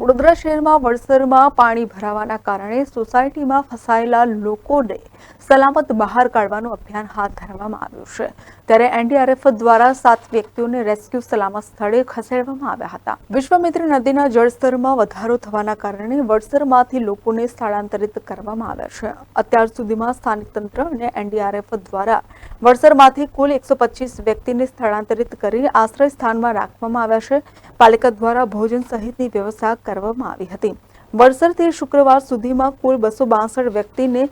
વડોદરા શહેરમાં વડસરમાં પાણી ભરાવાના કારણે સોસાયટીમાં ફસાયેલા લોકોને સલામત બહાર કાઢવાનું અભિયાન હાથ ધરવામાં આવ્યું છે. ત્યારે એનડીઆરએફ દ્વારા સાત વ્યક્તિઓને રેસ્ક્યુ સલામત સ્થળે ખસેડવામાં આવ્યા હતા. વિશ્વમિત્રી નદીના જળસ્તરમાં વધારો થવાના કારણે વડસરમાંથી લોકોને સ્થળાંતરિત કરવામાં આવ્યા છે. અત્યાર સુધીમાં સ્થાનિક તંત્ર અને એનડીઆરએફ દ્વારા વડસરમાંથી કુલ એકસો વ્યક્તિને સ્થળાંતરિત કરી આશ્રય સ્થાનમાં રાખવામાં આવ્યા છે. પાલિકા દ્વારા ભોજન સહિતની વ્યવસ્થા કરવામાં આવી હતી. વડસરથી શુક્રવાર સુધીમાં કુલ બસો બાસઠ વ્યક્તિને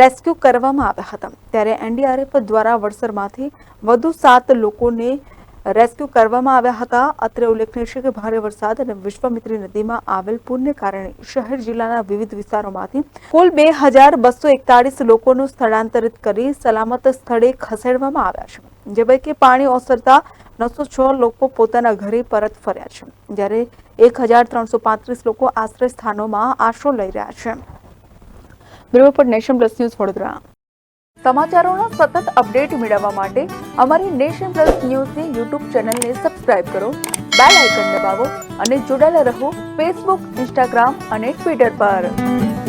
રેસ્ક્યુ કરવામાં આવ્યા હતા. ત્યારે એનડીઆરએફ દ્વારા વડસરમાંથી વધુ સાત લોકોને રેસ્ક્યુ કરવામાં આવ્યા હતા. અત્રે ઉલ્લેખનીય છે કે ભારે વરસાદ અને વિશ્વામિત્રી નદીમાં આવેલ પૂરને કારણે શહેર જિલ્લાના વિવિધ વિસ્તારોમાંથી કુલ બે હજાર બસો એકતાળીસ લોકોનું સ્થળાંતરિત કરી સલામત સ્થળે ખસેડવામાં આવ્યા છે. જે પૈકી પાણી ઓસરતા નવસો છ લોકો પોતાના ઘરે પરત ફર્યા છે, જ્યારે એક હજાર ત્રણસો પાંત્રીસ લોકો આશ્રય સ્થાનોમાં આશરો લઈ રહ્યા છે. બ્યુરો પર નેશન પ્લસ ન્યૂઝ વડોદરા. સમાચારોના સતત અપડેટ મેળવવા માટે અમારી નેશન પ્લસ ન્યૂઝની યુટ્યુબ ચેનલને સબસ્ક્રાઇબ કરો, બેલ આઇકન દબાવો અને જોડાયેલા રહો ફેસબુક, ઇન્સ્ટાગ્રામ અને ટ્વિટર પર.